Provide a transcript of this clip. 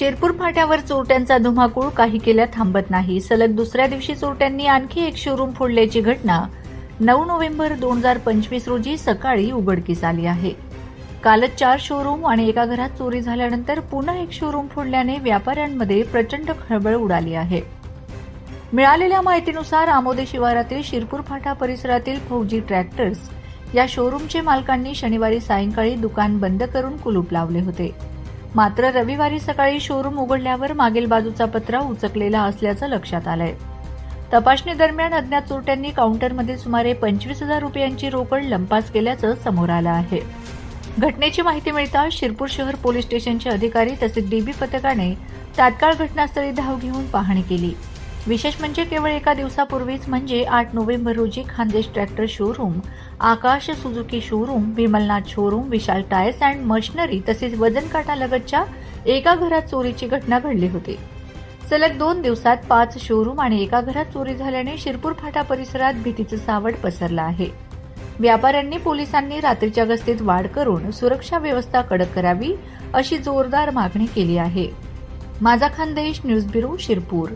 शिरपूर फाट्यावर चोरट्यांचा धुमाकूळ काही केल्या थांबत नाही. सलग दुसऱ्या दिवशी चोरट्यांनी आणखी एक शोरूम फोडल्याची घटना नऊ नोव्हेंबर दोन हजार पंचवीस रोजी सकाळी उघडकीस आली आहे. कालच चार शोरूम आणि एका घरात चोरी झाल्यानंतर पुन्हा एक शोरूम फोडल्याने व्यापाऱ्यांमध्ये प्रचंड खळबळ उडाली आहे. मिळालेल्या माहितीनुसार आमोदे शिवारातील शिरपूर फाटा परिसरातील फौजी ट्रॅक्टर्स या शोरूमचे मालकांनी शनिवारी सायंकाळी दुकान बंद करून कुलूप लावले होते. मात्र रविवारी सकाळी शोरूम उघडल्यावर मागील बाजूचा पत्रा उचकलेला असल्याचं लक्षात आलंय. तपासणी दरम्यान अज्ञात चोरट्यांनी काउंटरमध्ये सुमारे पंचवीस हजार रुपयांची रोकड लंपास केल्याचं समोर आलं आहे. घटनेची माहिती मिळताच शिरपूर शहर पोलीस स्टेशनचे अधिकारी तसेच डीबी पथकाने तात्काळ घटनास्थळी धाव घेऊन पाहणी केली. विशेष म्हणजे केवळ एका दिवसापूर्वीच म्हणजे आठ नोव्हेंबर रोजी Khandesh tractor showroom Akash Suzuki showroom Vimalnath showroom Vishal tyres and machinery तसेच वजन एका घरात चोरीची घटना घडली होती. सलग दोन दिवसात पाच शोरूम आणि एका घरात चोरी झाल्याने शिरपूर फाटा परिसरात भीतीचं सावट पसरलं आहे. व्यापाऱ्यांनी पोलिसांनी रात्रीच्या गस्तीत वाढ करून सुरक्षा व्यवस्था कडक करावी अशी जोरदार मागणी केली आहे. माझा खानदेश न्यूज ब्युरो शिरपूर.